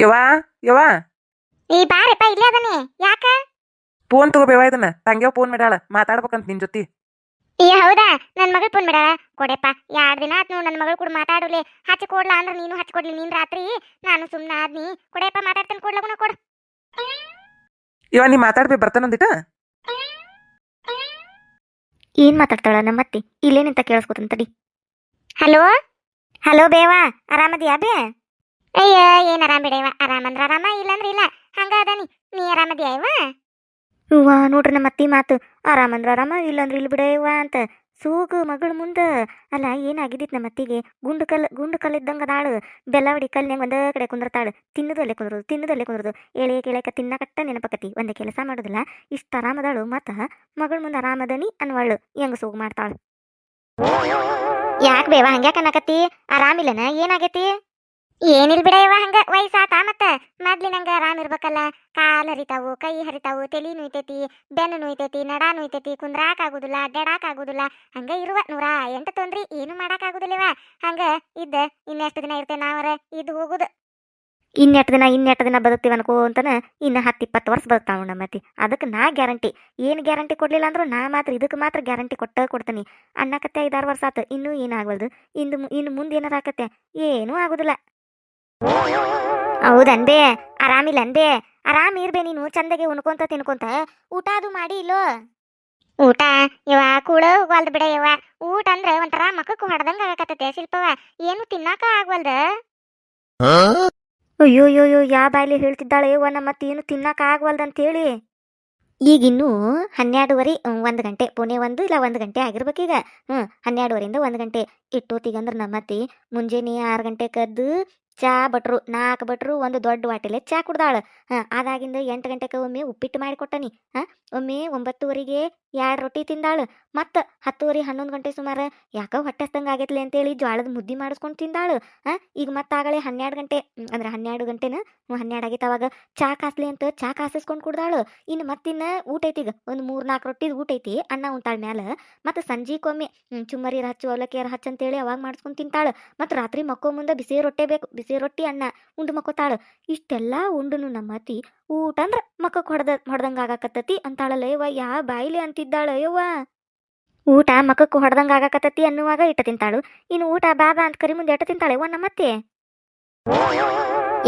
ಯವ್ವ ಯವ್ವ? ಈ ಬಾರಪ್ಪ ಇಲ್ಲೇ ಅದನಿ. ಯಾಕ? ಫೋನ್ ತಗೋಬೇವ ಇದನ್ನ. ತಂಗ್ಯಾವ ಫೋನ್ ಮಾಡ್ಯಾಳ. ಮಾತಾಡ್ಬೇಕಂತ ನಿನ್ ಜೊತೆ. ಏ ಹೌದಾ? ನನ್ ಮಗಳು ಫೋನ್ ಮಾಡ್ಯಾಳ. ಕೊಡೆಪ್ಪ ಯಾರ್ ದಿನ ಆತ್ ನೋಡ್ ನನ್ ಮಗಳು ಕೂಡ ಮಾತಾಡಲಿ. ಹಚ್ಚಿ ಕೊಡ್ಲಾ ಅಂದ್ರೆ ನೀನು ಹಚ್ಚಿ ಕೊಡ್ಲಿ ನೀನ್ ರಾತ್ರಿ ನಾನು ಸುಮ್ನ ಆದ್ನಿ. ಕೊಡೆಪ್ಪ ಮಾತಾಡ್ತೇನೆ ಕೊಡ್ಲಗುನ ಕೊಡು. ಇವ ನೀ ಮಾತಾಡ್ಬೇಕು ಬರ್ತಾನಂದಿಟ ಏನ್ ಮಾತಾಡ್ತಾಳ ನಮ್ಮತ್ತಿ ಇಲ್ಲೇನಿಂತ ಕೇಳಿಸ್ಕೊತಂತಡಿ. ಹಲೋ? ಹಲೋ ಬೇವಾ ಆರಾಮದಿಯಾ ಬೇ? ಅಯ್ಯ ಏನ್ ಆರಾಮ್ ಬಿಡೇವ ಆರಾಮಂದ್ರ ಆರಾಮ ಇಲ್ಲಂದ್ರ ಇಲ್ಲ. ಹಂಗ ಅದಾನಿ. ನೀ ಆರಾಮದಿಯಾ ಇವ? ಹೂವ ನೋಡ್ರಿ ನಮ್ಮ ಅತ್ತಿ ಮಾತು. ಆರಾಮಂದ್ರ ಆರಾಮ ಇಲ್ಲಂದ್ರ ಇಲ್ಲ ಬಿಡೇವ ಅಂತ. ಸೂಗು ಮಗಳ ಮುಂದ. ಅಲ್ಲ ಏನಾಗಿದ್ದಿತ್ತು ನಮ್ಮ ಅತ್ತಿಗೆ? ಗುಂಡು ಕಲ್ ಗುಂಡು ಕಲ್ ಇದ್ದಂಗ ಅದಾಳು. ಬೆಲ್ಲವಡಿ ಕಲ್ನ್ಯಾಗ ಒಂದ ಕಡೆ ಕುಂದ್ರತಾಳು. ತಿನ್ನದಲ್ಲೇ ಕುಂದ್ರದು ತಿನ್ನದಲ್ಲೇ ಕುಂದ್ರದು. ಎಳೆ ಕೇಳಕ ತಿನ್ನಕಟ್ಟ ನೆನಪಕತಿ. ಒಂದೇ ಕೆಲಸ ಮಾಡೋದಿಲ್ಲ. ಇಷ್ಟ ಆರಾಮದಾಳು ಮತ್ತ ಮಗಳ ಮುಂದೆ ಆರಾಮದನಿ ಅನ್ವಳು ಹೆಂಗ ಸೂಗ್ ಮಾಡ್ತಾಳು? ಯಾಕ ಬೇವ ಹಂಗ್ಯಾಕ ಅನ್ನಕತ್ತಿ? ಆರಾಮಿಲ್ಲನ? ಏನಾಗೈತಿ? ಏನಿಲ್ ಬಿಡ ಹಂಗ? ವಯಸ್ಸಾತ ಮತ್ತ? ಮೊದ್ಲಿನಂಗ ಆರಾಮ್ ಇರ್ಬೇಕಲ್ಲ. ಕಾಲ್ ಹರಿತಾವು, ಕೈ ಹರಿತಾವು, ತಲಿ ನುಯ್ತೈತಿ, ಬೆನ್ನು ನುಯ್ತೈತಿ, ನಡ ನುಯ್ತೈತಿ, ಕುಂದ್ರಾಕ್ ಆಗುದಿಲ್ಲ ಅಡ್ಡಾಡಕ್ ಆಗುದಿಲ್ಲ. ಹಂಗ ಇರುವ ನೂರ ಎಂಟ ತೊಂದ್ರಿ ಏನು ಮಾಡಕ್ ಆಗುದಿಲ್ಲವ ಹಂಗ ಇದ್ದ ಇನ್ನೆಷ್ಟು ದಿನ ಇರ್ತೇವೆ ನಾವರ? ಇದು ಹೋಗುದು. ಇನ್ನೆಟ್ಟು ದಿನ ಇನ್ನೆಟ್ಟು ದಿನ ಬದುಕ್ತೀವಿ ಅಂತಾನ ಇನ್ನು ಹತ್ತು ಇಪ್ಪತ್ತು ವರ್ಷ ಬದುಕ್ತಾವ ನಮ್ಮತಿ ಅದಕ್ಕೆ ನಾ ಗ್ಯಾರಂಟಿ. ಏನು ಗ್ಯಾರಂಟಿ ಕೊಡ್ಲಿಲ್ಲ ಅಂದ್ರೂ ನಾ ಮಾತ್ರ ಇದಕ್ಕೆ ಮಾತ್ರ ಗ್ಯಾರಂಟಿ ಕೊಟ್ಟ ಕೊಡ್ತೀನಿ. ಅನ್ನಕತ್ತೆ ಐದಾರು ವರ್ಷ ಆತು, ಇನ್ನೂ ಏನಾಗವಲ್ದು ಇನ್ನು ಮು- ಇನ್ನು ಮುಂದೆ ಏನಾರ ಆಕತ್ತೆ? ಏನೂ ಆಗುದಿಲ್ಲ. ಹೌದನ್ಬೇ ಆರಾಮಿಲ್ಲ ಅನ್ಬೇ ಆರಾಮ್ ಇರ್ಬೇ ನೀನು ಚಂದಗೆ ಉಣ್ಕೊಂತ ತಿನ್ಕೊಂತ. ಊಟ ಅದು ಮಾಡಿ ಇಲ್ಲೋ? ಊಟ? ಇವ ಕೂಳ ಹೋಗ್ವಲ್ದು ಬಿಡ ಇವ ಊಟ ಅಂದ್ರೆ ಒಂಥರ ಮಕ್ಕಕ್ಕೆ ಹೊಡೆದಂಗ ಆಗಕತ್ತೈತೆ ಶಿಲ್ಪವ ಏನು ತಿನ್ನಾಕ ಆಗ್ವಲ್ದ? ಅಯ್ಯೋ ಅಯ್ಯೋ ಯಾವ ಯಾ ಬಾಯ್ಲಿ ಹೇಳ್ತಿದ್ದಾಳೆ ಇವ ನಮ್ಮ ಏನು ತಿನ್ನಕ ಆಗ್ವಲ್ದಂತೇಳಿ? ಈಗಿನ್ನೂ ಹನ್ನೆರಡುವರೆ ಒಂದು ಗಂಟೆ ಪುಣೆ ಒಂದು ಇಲ್ಲ ಒಂದು ಗಂಟೆ ಆಗಿರ್ಬೇಕೀಗ. ಹ್ಞೂ ಹನ್ನೆರಡುವರೆಯಿಂದ ಒಂದು ಗಂಟೆ. ಇಟ್ಟೋತಿಗಂದ್ರೆ ನಮ್ಮತ್ತಿ ಮುಂಜಾನೆ ಆರು ಗಂಟೆ ಕದ್ದು ಚಾ ಬಟ್ರು ನಾಲ್ಕು ಬಟ್ರು, ಒಂದು ದೊಡ್ಡ ವಾಟಿಲೆ ಚಾ ಕುಡ್ದಾಳ. ಹಾಂ, ಅದಾಗಿಂದ ಎಂಟು ಗಂಟೆಗೆ ಒಮ್ಮೆ ಉಪ್ಪಿಟ್ಟು ಮಾಡಿಕೊಟ್ಟನಿ ಹಾಂ, ಒಮ್ಮೆ ಒಂಬತ್ತುವರೆಗೆ ಎರಡು ರೊಟ್ಟಿ ತಿಂದಾಳು. ಮತ್ತು ಹತ್ತುವರೆ ಹನ್ನೊಂದು ಗಂಟೆ ಸುಮಾರು ಯಾಕೋ ಹೊಟ್ಟೆ ಹಸ್ತಂಗೆ ಆಗೈತ್ಲೆ ಅಂತೇಳಿ ಜ್ವಾಳದ ಮುದ್ದೆ ಮಾಡಿಸ್ಕೊಂಡು ತಿಂದಾಳು. ಈಗ ಮತ್ತೆ ಆಗಲೇ ಹನ್ನೆರಡು ಗಂಟೆ ಅಂದ್ರೆ ಹನ್ನೆರಡು ಗಂಟೆನ? ಹನ್ನೆರಡು ಆಗೈತೆ ಅವಾಗ. ಚಾ ಕಾಸ್ಲಿ ಅಂತ ಚಾ ಕಾಸಿಸ್ಕೊಂಡು ಕುಡ್ದಾಳು. ಇನ್ನು ಮತ್ತಿನ್ನ ಊಟ ಐತಿ ಈಗ. ಒಂದು ಮೂರು ನಾಲ್ಕು ರೊಟ್ಟಿದು ಊಟ ಐತಿ, ಅನ್ನ ಉಂಟಾಳ ಮ್ಯಾಲ. ಮತ್ತು ಸಂಜೆಗೊಮ್ಮೆ ಚುಮ್ಮರಿ ಹಚ್ಚು ಅವಲಕ್ಕಿಯರ ಹಚ್ಚು ಅಂತೇಳಿ ಅವಾಗ ಮಾಡಿಸ್ಕೊಂಡು ತಿಂತಾಳು. ಮತ್ತು ರಾತ್ರಿ ಮಕ್ಕೋ ಮುಂದೆ ಬಿಸಿ ರೊಟ್ಟೆ ಬೇಕು, ಬಿಸಿ ರೊಟ್ಟಿ, ಅನ್ನ ಉಂಡು ಮಕ್ಕೋತಾಳು. ಇಷ್ಟೆಲ್ಲ ಉಂಡುನು ನಮ್ಮ ಅತಿ ಊಟ ಅಂದ್ರೆ ಮಕ್ಕಕ್ಕೆ ಹೊಡೆದ, ಹೊಡೆದಂಗೆ ಆಗಾಕತ್ತತಿ ಅಂತಾಳಲ್ಲ ಯಾವ ಬಾಯಿಲೆ ಅಂತಿದ್ದಾಳ ಯವ್ವ. ಊಟ ಮಕ್ಕಕ್ಕೆ ಹೊಡೆದಂಗೆ ಆಗಾಕತ್ತತಿ ಅನ್ನುವಾಗ ಇಟ್ಟ ತಿಂತಾಳು. ಇನ್ನು ಊಟ ಬಾಬಾ ಅಂತ ಕರಿ ಮುಂದೆ ಎಟ್ಟ ತಿಂತಾಳೆ, ಯವ್ವ ನಮ್ಮತ್ತೆ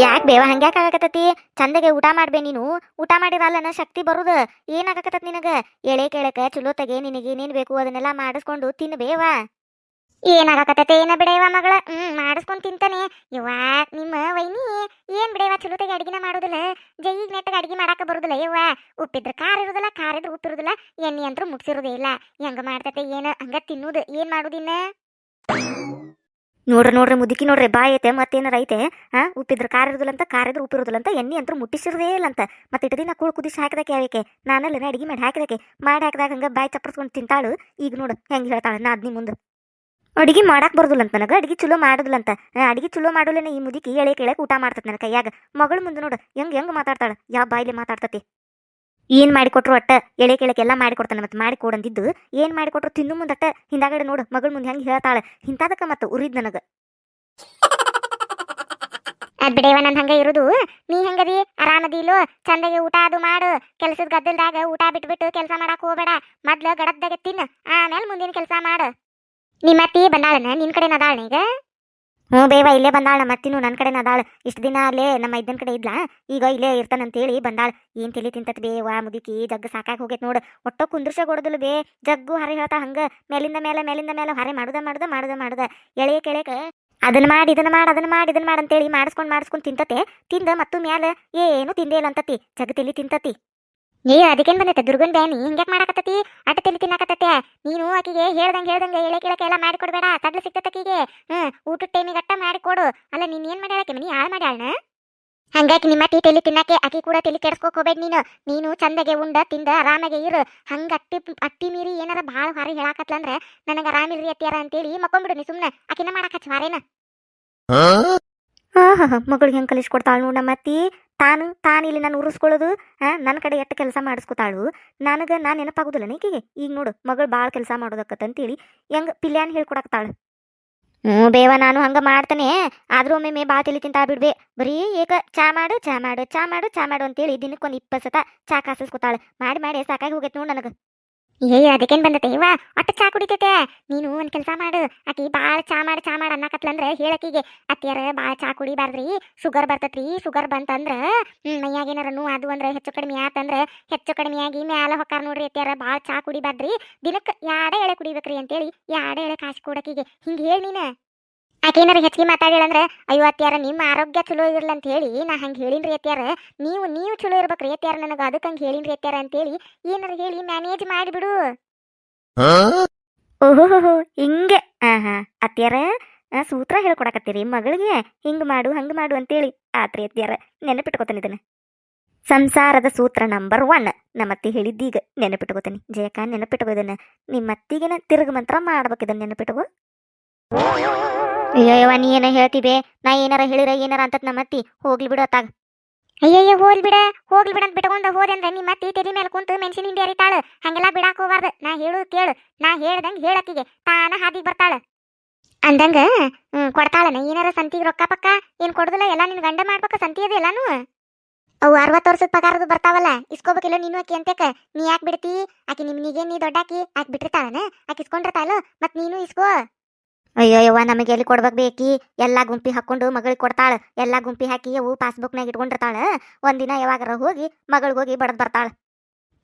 ಯಾಕೆ ಬೇವ ಹಂಗ್ಯಾಕೆ ಆಗಾಕತ್ತತಿ? ಚಂದಗೆ ಊಟ ಮಾಡ್ಬೇ ನೀನು. ಊಟ ಮಾಡಿರಲ್ಲನ ಶಕ್ತಿ ಬರುದ. ಏನಾಗಕತ್ತತ್ ನಿನಗ? ಎಳೆ ಕೇಳಕ ಚಲೋತಗೆ ನಿನಗೆ ಏನೇನ್ ಬೇಕು ಅದನ್ನೆಲ್ಲ ಮಾಡಿಸ್ಕೊಂಡು ತಿನ್ಬೇವ. ಏನಾಗಕತ್ತತೆ? ಏನ ಬಿಡೇವ ಮಗಳ? ಹ್ಮ್, ಮಾಡಿಸ್ಕೊಂಡ್ ತಿಂತಾನೆ. ಯವ್ವ, ನಿಮ್ಮ ವೈನಿ ಏನ್ ಬಿಡೇವ? ಚಲೋತೆಗೆ ಅಡಿಗೆನ ಮಾಡೋದಿಲ್ಲ. ಜೈಗ್ ನೆಟ್ಟಗೆ ಅಡಿಗೆ ಮಾಡಾಕ ಬರುದಿಲ್ಲ. ಯುವಾ ಉಪ್ಪಿದ್ರ ಖಾರ ಇರುದಿಲ್ಲ, ಖಾರ ಇದ್ರ ಉಪ್ಪಿರುದಿಲ್ಲ ಎಣ್ಣೆ ಅಂದ್ರೂ ಮುಟ್ಸಿರೋದೇ ಇಲ್ಲ. ಹೆಂಗ ಮಾಡ್ತತೆ, ಏನ? ಹಂಗ ತಿನ್ನುದು. ಏನ್ ಮಾಡುದಿನ್ನ ನೋಡ್ರಿ ನೋಡ್ರಿ, ಮುದುಕಿ ನೋಡ್ರಿ, ಬಾಯ್ ಐತೆ, ಮತ್ತೇನಾರ ಐತೆ? ಹಾ ಉಪ್ಪಿದ್ರ ಖಾರ ಇರುದಿಲ್ಲ ಅಂತ, ಖಾರ ಇದ್ರ ಉಪ್ಪಿರುದಿಲ್ಲ ಅಂತ, ಎಣ್ಣೆ ಅಂತ ಮುಟ್ಟಿಸಿರದೇ ಇಲ್ಲ ಅಂತ. ಮತ್ತೆ ಇಟ್ಟು ದಿನ ಕೂಳು ಕುದಿಸಿ ಹಾಕಿದಕ್ಕೆ ಯಾವಕ್ಕೆ ನಾನಲ್ಲ ಅಡಿಗೆ ಮಾಡಿ ಹಾಕಿದಕ್ಕೆ. ಮಾಡಿ ಹಾಕಿದಾಗ ಹಂಗ ಬಾಯಿ ಚಪ್ಪರ್ಸ್ಕೊಂಡು ತಿಂತಾಳು. ಈಗ ನೋಡು, ಹೆಂಗ್ ಹೇಳ್ತಾಳೆ. ನಾ ಅದ್ನಿ ಮುಂದೆ. ಅಡಿಗೆ ಮಾಡಾಕ್ ಬರೋದಿಲ್ಲ ಅಂತ ನನಗೆ, ಅಡಿಗೆ ಚಲೋ ಮಾಡುದಿಲ್ಲ ಅಂತ ಅಡಿಗೆ ಚಲೋ ಮಾಡುಲ್ಲ ಈ ಮುದುಕಿ ಎಳೆ ಕೇಳಕ್ ಊಟ ಮಾಡ್ತದ ನನ್ನ ಕೈಯಾಗ ಮಗಳ ಮುಂದೆ ನೋಡು, ಹೆಂಗ್ ಹೆಂಗ್ ಮಾತಾಡ್ತಾಳ ಯಾವ ಬಾಯಿಲಿ ಮಾತಾಡ್ತತಿ. ಏನ್ ಮಾಡಿಕೊಟ್ರು ಅಟ್ಟ, ಎಳೆ ಕೇಳಕ್ ಎಲ್ಲ ಮಾಡಿಕೊಡ್ತಾನೆ ಮತ್ತೆ ಮಾಡಿ ಕೊಡಂದಿದ್ದು, ಏನ್ ಮಾಡಿಕೊಟ್ರು ತಿನ್ನು ಮುಂದಟ್ಟ ಹಿಂದಾಗಡೆ ನೋಡು, ಮಗಳ ಮುಂದೆ ಹೆಂಗ್ ಹೇಳ್ತಾಳ ಇಂತಾದಕ್ಕ ಮತ್ತೆ ಉರಿದ್ ನನಗೆ. ಅದ್ ಬಿಡೇವ ನನ್ ಹಂಗ ಇರುದು, ನೀ ಹೆಂಗದಿ, ಆರಾಮದಿ ಇಲ್ಲೋ, ಚಂದಗೆ ಊಟ ಅದು ಮಾಡು, ಕೆಲ್ಸದ ಗದ್ದಲ್ದಾಗ ಊಟ ಬಿಟ್ಬಿಟ್ಟು ಕೆಲಸ ಮಾಡಕ್ ಹೋಗ್ಬೇಡ, ಮೊದ್ಲ ಗಡದ್ದಾಗ ತಿನ್ನ, ಆಮೇಲೆ ಮುಂದಿನ ಕೆಲಸ ಮಾಡು. ನಿಮ್ಮ ಅತ್ತಿ ಬಂದಾಳನ? ನಿನ್ ಕಡೆ ನದಾಳ ಈಗ? ಹ್ಞೂ ಬೇವ, ಇಲ್ಲೇ ಬಂದಾಳ ನಮ್ಮ ಅತ್ತಿನೂ ನನ್ನ ಕಡೆ ನದಾಳ ಇಷ್ಟು ದಿನ ಅಲ್ಲೇ ನಮ್ಮ ಇದ್ದನ್ ಕಡೆ ಇದ್ಲಾ? ಈಗ ಇಲ್ಲೇ ಇರ್ತಾನಂತೇಳಿ ಬಂದಾಳ. ಏನ್ ತಿಳಿ ತಿಂತತ್ ಬೇವ, ಮುದುಕಿ, ಜಗ್ಗು ಸಾಕಾಗಿ ಹೋಗೈತ್ ನೋಡು. ಒಟ್ಟ ಕುಂದ್ರಸ ಕೊಡೋದಿಲ್ಲ ಬೇ. ಜಗ್ಗು ಹರಿ ಹೇಳ್ತಾ ಹಂಗ. ಮೇಲಿಂದ ಮೇಲೆ ಮೇಲಿಂದ ಮೇಲೆ ಹರಿ ಮಾಡುದ ಮಾಡುದ ಮಾಡುದ ಮಾಡುದ. ಎಳೆ ಕೆಳಕ ಅದನ್ನ ಮಾಡಿ ಇದನ್ನ ಮಾಡಿ ಅದನ್ನ ಮಾಡಿ ಇದನ್ನ ಮಾಡಿ ಅಂತೇಳಿ ಮಾಡಿಸ್ಕೊಂಡು ಮಾಡಿಸ್ಕೊಂಡು ತಿಂತತೆ. ತಿಂದ ಮತ್ತು ಮ್ಯಾಲ ಏನು ತಿಂದೇ ಇಲ್ಲ ಅಂತತಿ. ಜಗ ತಿಳಿ ತಿಂತತಿ. ಏ, ಅದಕ್ಕೇನ್ ಬಂದೈತೆ? ದುರ್ಗನ್ ಬ್ಯಾನಿ, ಹಿಂಗ್ಯಾಕ್ ಮಾಡಕತ್ತತಿ? ಅಟ ತಲಿ ತಿನ್ನಕತ್ತತೆ ನೀನು ಆಕಿಗೆ ಹೇಳ್ದಂಗೆ ಹೇಳ್ದಂಗೆ ಎಳೆ ಕೇಳಕ್ಕೆ ಎಲ್ಲ ಮಾಡಿ ಕೊಡ್ಬೇಡ ತಡ್ಲು ಸಿಕ್ತತಕಿಗೆ ಹ್ಮ್, ಊಟದ ಟೈಮಿಗೆ ಅಟ್ಟ ಮಾಡಿ ಕೊಡು ಅಲ್ಲ, ನೀನ್ ಏನ್ ಮಾಡ್ಯಾಳಕ್ಕೆ ಮನಿ ಹಾಳು ಮಾಡ್ಯಾಳನ ಹಂಗಾಕಿ ನಿಮ್ಮ ಟೀ ತಲೆ ತಿನ್ನಕ್ಕೆ ಅಕ್ಕಿ ಕೂಡ ತಲಿ ಕೆಡ್ಸ್ಕೋಕ್ ಹೋಗ್ಬೇಡ ನೀನು. ನೀನು ಚಂದಗೆ ಉಂಡ, ತಿಂದ, ಆರಾಮಾಗೆ ಇರು. ಹಂಗ ಅಟ್ಟಿ ಅಟ್ಟಿ ಮೀರಿ ಏನಾರ ಭಾಳ ಹಾರಿ ಹೇಳಾಕತ್ಲಂದ್ರೆ ನನಗೆ ಆರಾಮಿಲ್ರಿ ಅತ್ತಿಯಾರ ಅಂತೇಳಿ ಮಕ್ಕೊಂಬಿಡು ನೀ ಸುಮ್ನೆ. ಆಕಿನ ಮಾಡಾಕ ಹಾರೇನ ಹಾ ಹಾ ಮಗಳಿಗೆ ಹೆಂಗೆ ಕಲಿಸ್ಕೊಡ್ತಾಳು ನಮ್ಮ ಅತ್ತಿ. ತಾನು ತಾನು ಇಲ್ಲಿ ನಾನು ಉರಿಸ್ಕೊಳ್ಳೋದು ಹಾಂ ನನ್ನ ಕಡೆ ಎಷ್ಟು ಕೆಲಸ ಮಾಡಿಸ್ಕೊತಾಳು. ನನಗೆ ನಾನು ನೆನಪಾಗೋದಿಲ್ಲ ನೀಕಿಗೆ ಈಗ ನೋಡು, ಮಗಳು ಭಾಳ ಕೆಲಸ ಮಾಡೋದಕ್ಕಂತೇಳಿ ಹೆಂಗೆ ಪಿಲ್ಯಾನ್ ಹೇಳ್ಕೊಡಕ್ತಾಳು ಹ್ಞೂ ಬೇವ, ನಾನು ಹಂಗೆ ಮಾಡ್ತಾನೆ. ಆದರೂ ಒಮ್ಮೆ ಭಾಳ ತಲೆ ತಿಂತಾ ಬಿಡ್ಬೆ. ಬರೀ ಏಕ ಚಾ ಮಾಡು ಚಾ ಮಾಡು ಚಾ ಮಾಡು ಚಾ ಮಾಡು ಅಂತೇಳಿ ದಿನಕ್ಕೊಂದು ಇಪ್ಪತ್ತು ಸತ ಚಾ ಕಾಸಿಸ್ಕೊತಾಳೆ. ಮಾಡಿ ಮಾಡಿ, ಸಾಕಾಗಿ ಹೋಗೈತೆ ನೋಡು ನನಗೆ. ಏ, ಅದಕ್ಕೇನ್ ಬಂದತೆ ಇವ ಒಟ್ಟ ಚಾ ಕುಡಿತೈತೆ. ನೀನು ಒಂದ್ ಕೆಲಸ ಮಾಡು. ಅಕಿ ಬಾಳ ಚಾ ಮಾಡಿ ಚಾ ಮಾಡಿ ಅನ್ನಕತ್ಲಂದ್ರ ಹೇಳಕಿಗೆ, ಅತ್ತಿಯರ, ಬಾಳ ಚಾ ಕುಡಿಬಾರ್ದ್ರಿ. ಶುಗರ್ ಬರ್ತತ್ರಿ. ಶುಗರ್ ಬಂತಂದ್ರ, ಹ್ಮ್, ಮೈಯಾಗ ಏನಾರ ನೋವು ಅದು ಅಂದ್ರೆ ಹೆಚ್ಚು ಕಡಿಮೆ ಆತಂದ್ರ ಹೆಚ್ಚು ಕಡಿಮೆ ಆಗಿ ಮ್ಯಾಲ ಹೊಕ್ಕಾರ ನೋಡ್ರಿ ಅತ್ತಿಯರ, ಬಾಳ ಚಾ ಕುಡಿಬಾರ್ದ್ರಿ. ದಿನಕ್ಕೆ ಯಾಡ ಎಳೆ ಕುಡಿಬೇಕ್ರಿ ಅಂತೇಳಿ, ಯಾಡ ಎಳೆ ಕಾಸು ಕೊಡಕಿಗೆ. ಹಿಂಗ್ ಹೇಳಿ ನೀನ. ಆಕೇನಾರ ಹೆಚ್ಚಿಗೆ ಮಾತಾಡಿಳಂದ್ರ ಅಯ್ಯೋ ಅತ್ಯಾರ ನಿಮ್ಮ ಆರೋಗ್ಯ ಚಲೋ ಇರಲ್ಲ ಅಂತ ಹೇಳಿ ನಾ ಹಂಗೆ ಹೇಳಿನ್ರಿ ಅತ್ಯಾರ ನೀವು ನೀವು ಚಲೋ ಇರ್ಬೇಕ್ರಿ ಅತ್ಯಾರ ನನಗೆ ಅದಕ್ಕೆ ಹಂಗೆ ಹೇಳಿನ್ರಿ ಅತ್ಯಾರ ಅಂತೇಳಿ ಏನಾರ ಹೇಳಿ ಮ್ಯಾನೇಜ್ ಮಾಡಿಬಿಡು. ಓಹೋ ಹಿಂಗೆ. ಹಾಂ ಹಾಂ ಅತ್ಯಾರ ಆ, ಸೂತ್ರ ಹೇಳ್ಕೊಡಕತ್ತೀರಿ ಮಗಳಿಗೆ ಹಿಂಗೆ ಮಾಡು ಹಂಗೆ ಮಾಡು ಅಂತೇಳಿ ಆತ್ರಿ ಅತ್ಯಾರ ನೆನಪಿಟ್ಕೋತಾನೆ ಇದನ್ನ. ಸಂಸಾರದ ಸೂತ್ರ ನಂಬರ್ ಒನ್ ನಮ್ಮತ್ತಿ ಹೇಳಿದ್ದೀಗ ನೆನಪಿಟ್ಕೋತಾನೆ. ಜಯಕ ನೆನಪಿಟ್ಕೋ ಇದನ್ನ. ನಿಮ್ಮತ್ತಿಗೆನ ತಿರುಗ ಮಂತ್ರ ಮಾಡ್ಬೇಕು ಇದನ್ನ ನೆನಪಿಟ್ಕೋ. ಅಯ್ಯಯ್ಯವ ನೀ ಏನ ಹೇಳ್ತಿಬೆ ನಾ ಏನಾರ ಹೇಳಿರ ಏನಾರ ನಮ್ಮ ಅತ್ತಿ. ಹೋಗ್ಲಿ ಬಿಡು ಅತ್ತಾಗ. ಅಯ್ಯಯ್ಯ, ಹೋಗ್ಲಿ ಬಿಡ. ಹೋಗ್ಲಿ ಬಿಡ ಅಂತ ಬಿಟ್ಕೊಂಡ ಹೋದೆ ಅಂದ್ರೆ ನಿಮ್ಮ ಅತ್ತಿ ತೆರಿ ಮೇಲೆ ಕುಂತು ಮೆಣಸಿನ ಹಿಂಡಿ ಅರಿತಾಳ. ಹಂಗೆಲ್ಲ ಬಿಡಾಕ ಹೋಗ್ಬಾರ್ದು. ನಾ ಹೇಳು, ಕೇಳು. ನಾ ಹೇಳ್ದಂಗ್ ಹೇಳಕ್ಕಿಗೆ ತಾನ ಹಾದಿಗೆ ಬರ್ತಾಳ. ಅಂದಂಗ ಕೊಡ್ತಾಳನ ಏನಾರ ಸಂತಿಗೆ ರೊಕ್ಕ ಪಕ್ಕ ಏನ್ ಕೊಡುದಿಲ್ಲ. ಎಲ್ಲ ನಿನ್ ಗಂಡ ಮಾಡ್ಬೇಕ ಸಂತಿ ಅದು ಎಲ್ಲಾನು. ಅವು ಅರವತ್ತು ವರ್ಷದ ಪಗಾರದು ಬರ್ತಾವಲ್ಲ. ಇಸ್ಕೋಬೇಕಿಲ್ಲ ನೀನು ಆಕಿ ಅಂತೇಕ. ನೀ ಯಾಕೆ ಬಿಡ್ತಿ? ಆಕಿ ನಿಮ್ನಿಗೆ ನೀ ದೊಡ್ಡಾಕಿ? ಆಕಿ ಬಿಟ್ಟಿರ್ತಾಳನ? ಆಕಿ ಇಸ್ಕೊಂಡಿರ್ತಾಳ? ಮತ್ ನೀನು ಇಸ್ಕೋ. ಅಯ್ಯಯ್ಯವ್ವ ನಮಗೆ ಎಲ್ಲಿ ಕೊಡ್ಬೇಕು ಬೇಕಿ? ಎಲ್ಲಾ ಗುಂಪಿ ಹಾಕೊಂಡು ಮಗಳಿಗೆ ಕೊಡ್ತಾಳ. ಎಲ್ಲಾ ಗುಂಪಿ ಹಾಕಿ ಅವು ಪಾಸ್ಬುಕ್ನಾಗ ಇಟ್ಕೊಂಡಿರ್ತಾಳ. ಒಂದಿನ ಯಾವಾಗಾರ ಹೋಗಿ ಮಗಳಿಗೆ ಹೋಗಿ ಬಡದ್ ಬರ್ತಾಳ.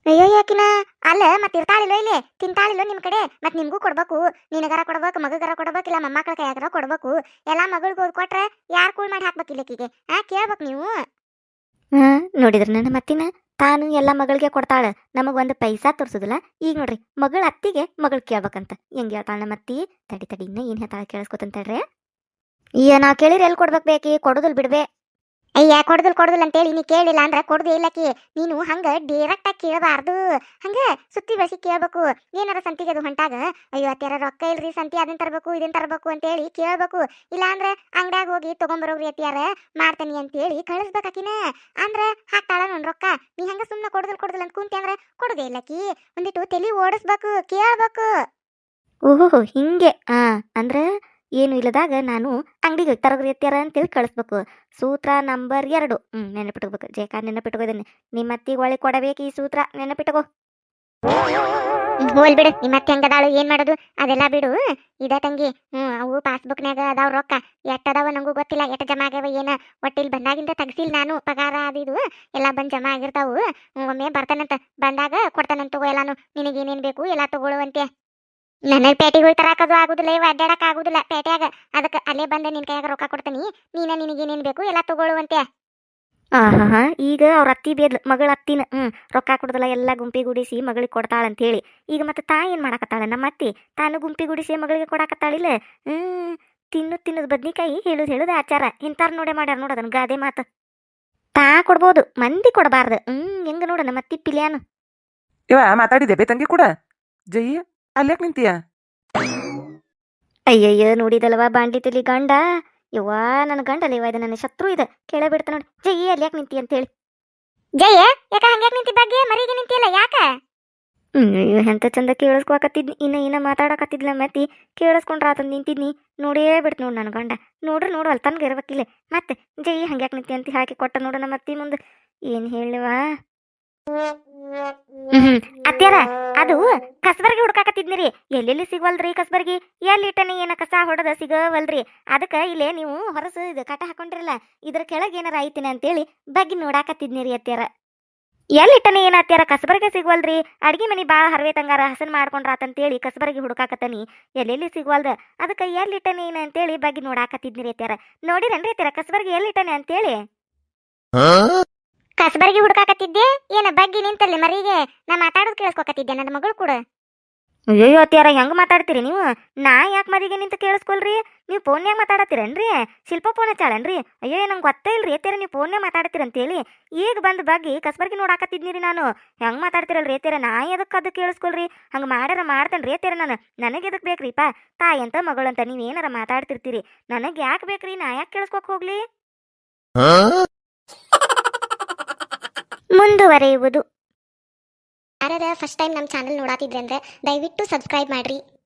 ಅಯ್ಯೋ ಯಾಕಿನ? ಅಲ್ಲ, ಮತ್ತೆ ಇರ್ತಾಳಿಲ್ಲ ಇಲ್ಲಿ? ತಿಂತಾಳಿಲ್ಲ ನಿಮ್ ಕಡೆ? ಮತ್ತೆ ನಿಮ್ಗೂ ಕೊಡ್ಬೇಕು. ನಿನಗಾರ ಕೊಡ್ಬೇಕು, ಮಗಗಾರ ಕೊಡ್ಬೇಕು, ಇಲ್ಲ ಮೊಮ್ಮಕ್ಕಳ ಕೈಯಾಗಾರ ಕೊಡ್ಬೇಕು. ಎಲ್ಲಾ ಮಗಳಿಗೆ ಹೋಗಿ ಕೊಟ್ರೆ ಯಾರ್ ಕೂಳ್ ಮಾಡಿ ಹಾಕ್ಬೇಕು ಇಲ್ಲಕ್ಕಿಗೆ ಆ, ಕೇಳ್ಬೇಕು ನೀವು. ಹಾ ನೋಡಿದ್ರ ನನ್ನ ಮತ್ತಿನ? ತಾನು ಎಲ್ಲ ಮಗಳಿಗೆ ಕೊಡ್ತಾಳ, ನಮಗ್ ಒಂದು ಪೈಸಾ ತೋರ್ಸುದಿಲ್ಲ. ಈಗ ನೋಡ್ರಿ, ಮಗಳ ಅತ್ತಿಗೆ ಮಗಳು ಕೇಳ್ಬೇಕಂತ. ಹೆಂಗ್ ಹೇಳ್ತಾಳ ನಮ್ಮ ಅತ್ತಿ? ತಡಿ ತಡಿ, ಇನ್ನ ಏನ್ ಹೇಳ್ತಾಳ ಕೇಳಿಸ್ಕೊತಂತ ಹೇಳ್ರಿ ನಾವ್ ಕೇಳಿರಿ ಎಲ್ಲಿ ಕೊಡ್ಬೇಕು ಬೇಕಿ? ಕೊಡೋದಿಲ್ಲ ಬಿಡ್ಬೆ. ಅಯ್ಯ, ಕೊಡ್ದಲ್ ಕೊಡುದಿಲ್ಲ ಅಂತೇಳಿ ನೀ ಕೇಳಿಲ್ಲ ಅಂದ್ರೆ ಕೊಡುದೇ ಇಲ್ಲಕಿ ನೀನು ಹಂಗ ಡೈರೆಕ್ಟ್ ಆಗಿ ಕೇಳಬಾರ್ದು. ಹಂಗ ಸುತ್ತಿ ಬೆಳೆಸಿ ಕೇಳ್ಬೇಕು. ಏನಾರ ಸಂತಿಗೆ ಅದು ಹೊಂಟಾಗ, ಅಯ್ಯೋ ಅತ್ಯಾರ ರೊಕ್ಕ ಇಲ್ರಿ, ಸಂತಿ ಅದನ್ನ ತರಬೇಕು ಇದನ್ನ ತರಬೇಕು ಅಂತೇಳಿ ಕೇಳ್ಬೇಕು. ಇಲ್ಲ ಅಂದ್ರೆ ಅಂಗಡ್ಯಾಗ ಹೋಗಿ ತಗೊಂಬರೋಗ್ರಿ ಅತ್ಯಾರ ಅಂತ ಅಂತೇಳಿ ಕಳಿಸ್ಬೇಕಾಕಿನ ಅಂದ್ರೆ ಹಾಕ್ತಾಳ ನನ್ ರೊಕ್ಕ. ನೀ ಹಂಗ ಸುಮ್ಮನೆ ಕೊಡ್ದಲ್ ಕೊಡ್ದಲ್ ಅಂತ ಕುಂತಿ ಅಂದ್ರೆ ಕೊಡುದೇ ಇಲ್ಲಕಿ ಒಂದಿಟ್ಟು ತಲಿ ಓಡಿಸ್ಬೇಕು, ಕೇಳ್ಬೇಕು. ಓಹೋ ಹಿಂಗೆ. ಆ, ಅಂದ್ರ ಏನು ಇಲ್ಲದಾಗ ನಾನು ಅಂಗಡಿಗೆ ತರಗ್ರಿ ಅಂತ ಅಂತೇಳಿ ಕಳಿಸ್ಬೇಕು. ಸೂತ್ರ ನಂಬರ್ ಎರಡು. ಹ್ಮ್, ನೆನಪಿಟ್ಕೋಬೇಕು. ಜೇಕ ನೆನಪಿಟ್ಕೋ ಇದನ್ನ. ನಿಮ್ಮ ಅತ್ತಿಗೆ ಒಳಗೆ ಕೊಡಬೇಕು ಈ ಸೂತ್ರ. ನೆನಪಿಟ್ಕೋ. ಹೋಲ್ ಬಿಡು. ನಿಮ್ಮ ಅತ್ತೆ ಹೆಂಗದಾಳು ಏನ್ ಮಾಡೋದು? ಅದೆಲ್ಲ ಬಿಡು. ಇದ ತಂಗಿ. ಹ್ಮ್, ಅವು ಪಾಸ್ಬುಕ್ನಾಗ ಅದಾವ ರೊಕ್ಕ. ಎಷ್ಟ ಅದಾವ ನಂಗೂ ಗೊತ್ತಿಲ್ಲ. ಎಷ್ಟ್ ಜಮಾ ಆಗ್ಯಾವ, ಏನ? ಒಟ್ಟಿಲ್ ಬಂದಾಗಿಂದ ತಗ್ಸಿಲ್ ನಾನು. ಪಗಾರ ಅದಿದು ಎಲ್ಲ ಬಂದ್ ಜಮಾ ಆಗಿರ್ತಾವು. ಒಮ್ಮೆ ಬರ್ತಾನಂತ. ಬಂದಾಗ ಕೊಡ್ತಾನಂತ ತಗೋ ಎಲ್ಲಾನು. ನಿನಗೆ ಏನೇನ್ ಬೇಕು ಎಲ್ಲ ತಗೊಳ್ಳುವಂತೆ. ನನಗೆ ಪೇಟೆಗೆ ಹೋಗಿ ತರಾಕದು ಆಗುದಿಲ್ಲ ಇವ ಅಡ್ಡಾಡಕ್ ಆಗುದಿಲ್ಲ. ಪೇಟೆಯಾಗ ಅದಕ್ಕೆ ಅಲ್ಲೇ ಬಂದು ನಿನ್ ಕೈಯಾಗ ರೊಕ್ಕ ಕೊಡ್ತೀನಿ ನೀನ ನಿನಗೆ ಏನೇನ್ ಬೇಕು ಎಲ್ಲ ತಗೊಳ್ಳುವಂತೆ ಆಹಾ ಈಗ ಅವ್ರ ಅತ್ತಿ ಬೇದ್ಲು ಮಗಳ ಅತ್ತಿನ ಹ್ಮ್ ರೊಕ್ಕ ಕೊಡುದಿಲ್ಲ ಎಲ್ಲ ಗುಂಪಿಗೂಡಿಸಿ ಮಗಳಿಗೆ ಕೊಡ್ತಾಳಂತ ಹೇಳಿ ಈಗ ಮತ್ತೆ ತಾ ಏನು ಮಾಡಾಕತ್ತಾಳ? ನಮ್ಮ ಅತ್ತಿ? ತಾನು ಗುಂಪಿ ಗುಡಿಸಿ ಮಗಳಿಗೆ ಕೊಡಾಕತ್ತಾಳಿಲ್ಲ ಹ್ಮ್ ತಿನ್ನು ತಿನ್ನೋದು ಬದ್ನಿಕಾಯಿ ಹೇಳುದು ಹೇಳುದು ಆಚಾರ. ಇಂತಾರ ನೋಡೇ ಮಾಡ್ಯಾರ ನೋಡ ಅದನ್ನ ಗಾದೆ ಮಾತು. ತಾ ಕೊಡ್ಬೋದು ಮಂದಿ ಕೊಡಬಾರ್ದು. ಹ್ಮ್ ಹೆಂಗ ನೋಡ ನಮ್ಮ ಅತ್ತಿ ಪಿಲಿಯಾನು. ಇವ ಮಾತಾಡಿದೆ ಬೇ ತಂಗಿ ಕೂಡ? ಜೈ ಅಲ್ಯಾಕ್ ನಿಂತೀಯ? ಅಯ್ಯಯ್ಯೋ ನೋಡಿದಲ್ವಾ ಬಾಂಡಿ ತಲಿ ಗಂಡ? ಯವ್ವ ನನ್ನ ಗಂಡ ಇವ ಇದು? ನನ್ನ ಶತ್ರು ಇದೆ. ಕೇಳ ಬಿಡ್ತ ನೋಡಿ. ಜಯ್ಯ ಅಲ್ಲಿ ನಿಂತಿ ನಿಂತಿ ಅಂತೇಳಿ. ಜಯ್ಯ ಯಾಕ ಹಂಗ್ಯಾಕ್ ನಿಂತಿ ಬಗ್ಗೆ ಮರಿಗೆ ನಿಂತಿಯಲ್ಲ ಯಾಕ? ಅಯ್ಯೋ ಎಂತ ಚಂದ ಕೇಳಿಸ್ಕೊಕತ್ತಿದ್ನಿ. ಇನ್ನ ಇನ್ನ ಮಾತಾಡಕತ್ತಿದ್ಲ ಮತ್ತಿ. ಕೇಳಿಸ್ಕೊಂಡ್ರ ಆತ ನಿಂತಿದ್ನಿ. ನೋಡೇ ಬಿಡ್ತು ನೋಡು ನನ್ನ ಗಂಡ. ನೋಡ್ರಿ ನೋಡು ಅಲ್ಲಿ ತನಕ ಇರ್ಬೇಕಿಲ್ಲ. ಮತ್ತೆ ಜೈ ಹಂಗ್ಯಾಕ್ ನಿಂತಿ ಅಂತ ಹಾಕಿ ಕೊಟ್ಟ ನೋಡು ನಮ್ಮ ಅತ್ತಿ ಮುಂದೆ. ಏನ್ ಹೇಳಿವಾ ಅತ್ಯಾರ ಅದು ಕಸಬರ್ಗಿ ಹುಡ್ಕಾಕತ್ತಿದ್ನಿರಿ. ಎಲ್ಲೆಲ್ಲಿ ಸಿಗವಲ್ರಿ ಕಸಬರ್ಗಿ? ಎಲ್ಲಿಟ್ಟನೆ ಏನ ಕಸ ಹೊಡೆದ ಸಿಗವಲ್ರಿ ಅದಕ್ಕ ಇಲ್ಲೇ ನೀವು ಹೊರಸು ಇದು ಕಟ ಹಾಕೊಂಡ್ರಲ್ಲ, ಇದ್ರ ಕೆಳಗೆ ಏನಾರ ಐತಿನ ಅಂತೇಳಿ ಬಗ್ಗಿ ನೋಡಾಕತ್ತಿದ್ನಿರಿ ಅತ್ಯಾರ ಎಲ್ಲಿಟ್ಟನೆ ಏನ ಅತ್ಯಾರ ಕಸಬರ್ಗಿ ಸಿಗವಲ್ರಿ ಅಡ್ಗಿ ಮನಿ ಬಾಳ ಹರವೇ ತಂಗಾರ ಹಸನ್ ಮಾಡ್ಕೊಂಡ್ರಾತಂತೇಳಿ ಕಸಬರ್ಗಿ ಹುಡುಕಾಕತ್ತನಿ. ಎಲ್ಲೆಲ್ಲಿ ಸಿಗವಲ್ದ? ಅದಕ್ಕ ಎಲ್ಲಿಟ್ಟನೆ ಏನ ಅಂತೇಳಿ ಬಗ್ಗಿ ನೋಡಾಕತ್ತಿದ್ನಿರಿ ಅತ್ಯಾರ ನೋಡಿರನ್ರಿ ಅತ್ಯಾರ ಕಸಬರ್ಗಿ ಎಲ್ಲಿಟ್ಟನೆ ಅಂತೇಳಿ? ಕಸಬರ್ಗಿ ಹುಡುಕಾಕತ್ತಿದ್ದೆ? ಏನ ಬಗ್ಗಿ ನಿಂತಲ್ಲಿ ಮರಿಗೆ ನಾ ಮಾತಾಡೋದು ಕೇಳಿಸ್ಕೊಕತ್ತಿದ್ದೆ ನನ್ನ ಮಗಳು ಕೂಡ. ಅಯ್ಯೋ ಅತ್ತಿಯಾರ ಹೆಂಗ್ ಮಾತಾಡ್ತೀರಿ ನೀವು? ನಾ ಯಾಕೆ ಮರಿಗೆ ನಿಂತು ಕೇಳಿಸ್ಕೊಳ್ರಿ ನೀವು ಫೋನ್ಯಾಗ ಮಾತಾಡತ್ತೀರೇನ್ರಿ? ಶಿಲ್ಪ ಫೋನ್ ಹಚ್ಚಾಳನ್ರಿ? ಅಯ್ಯೋ ನಂಗೆ ಗೊತ್ತೇ ಇಲ್ರಿ ಅತ್ಯಾರ ನೀವು ಫೋನ್ಯಾಗ ಹೇಳಿ ಈಗ ಬಂದ್ ಬಗ್ಗೆ ಕಸ್ಬರ್ಗಿ ನೋಡಾಕತ್ತಿದ್ನಿರಿ ನಾನು. ಹೆಂಗ್ ಮಾತಾಡ್ತಿರಲ್ರಿ ಅತ್ಯಾರ ನಾ ಎದಕ್ಕೆ ಅದು ಕೇಳಿಸ್ಕೊಳ್ರಿ ಹಂಗೆ ಮಾಡ್ಯಾರ ಮಾಡ್ತೇನ್ರಿ ಅತ್ಯಾರ ನಾನು. ನನಗೆ ಎದಕ್ಕೆ ಬೇಕ್ರಿಪ್ಪ ತಾಯಿ ಅಂತ ಮಗಳಂತ ನೀವು ಏನಾರ ಮಾತಾಡ್ತಿರ್ತೀರಿ. ನನಗೆ ಯಾಕೆ ಬೇಕ್ರಿ? ನಾ ಯಾಕೆ ಕೇಳಿಸ್ಕೊಕ್ ಹೋಗ್ಲಿ? ಮುಂದುವರೆಯುವುದು. ಯಾರ್ಯಾರ ಫಸ್ಟ್ ಟೈಮ್ ನಮ್ಮ ಚಾನಲ್ ನೋಡಾತಿದ್ರೆ ಅಂದ್ರೆ ದಯವಿಟ್ಟು ಸಬ್ಸ್ಕ್ರೈಬ್ ಮಾಡ್ರಿ.